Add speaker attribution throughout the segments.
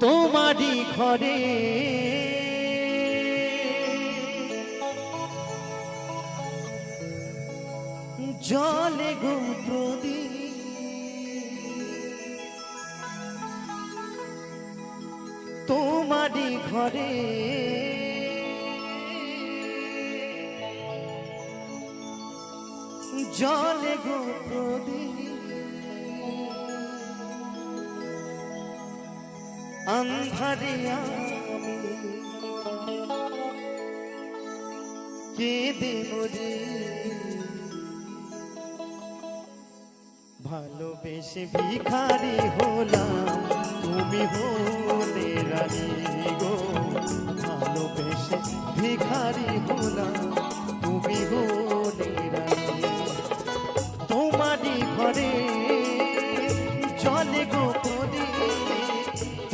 Speaker 1: তোমারই ঘরে। জলে গো প্রদীপ। তোমারই ঘরে। জলে গো প্রদীপ। আন্ধারে কি ভালোবেসে ভিখারি হলাম তুমি হলে রানী গো। ভালোবেসে ভিখারি হলাম তুমি হো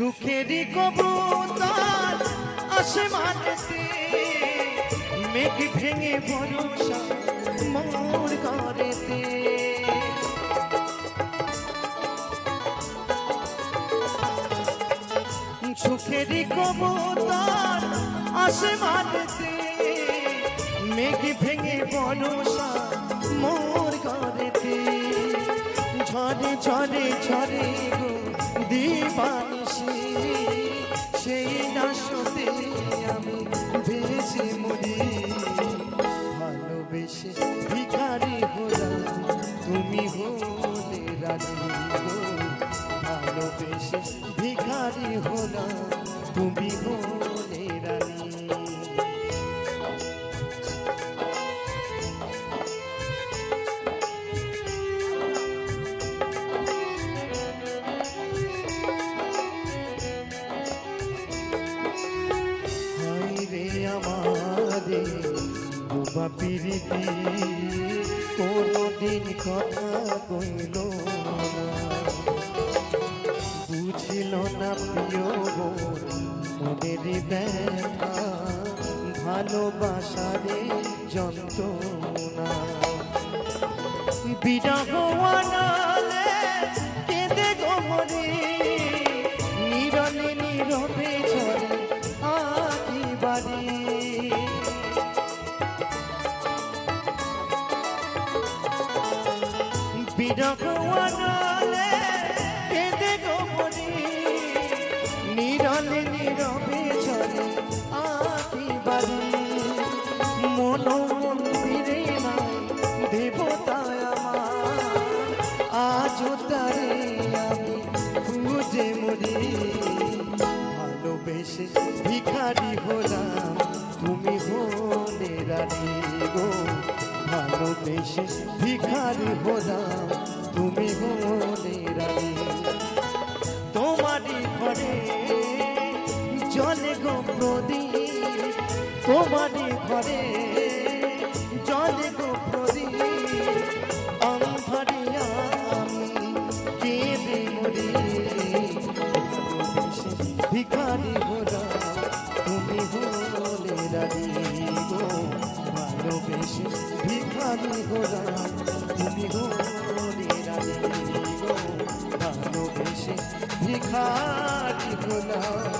Speaker 1: সুখেরই কবুতর আসমানেতে মেঘ ভেঙে ভরসা মোর ঘরেতে। সুখেরই কবুতর আসমানেতে মেঘ ভেঙে ভরসা মোর ঘরেতে। ঝরে ঝরে ঝরে গো দিবানিসি। সেই নাশতে আমি ভেসে মরি। ভালোবেসে ভিখারি হলাম, তুমি হলে রানী গো। ভালোবেসে ভিখারি হলাম, তুমি হলে আমারে বুবা পিরিতি কোনদিন কথা কইল বুঝিল না প্রিয় মনের ব্যথা ভালোবাসারে যন্ত্রণা। বিরহ বিরহ আনালে কেঁদে গোমরে নীরলে নীরবে ঝরে আদি বাড়ি মন মন্দিরে নাই দেবতায় আমার আজও তারে ভিখারি হলাম তুমি হলে রানী গো ভালোবেসে ভিখারি হলাম, তুমি হলে রানী। তোমারই ঘরে জলে গো প্রদীপ তোমারই ঘরে জলে গো প্রদীপ ভিখারি হলাম, তুমি হলে রানী গো। ভালোবেসে ভিখারি হলাম তুমি ভিখারি হলাম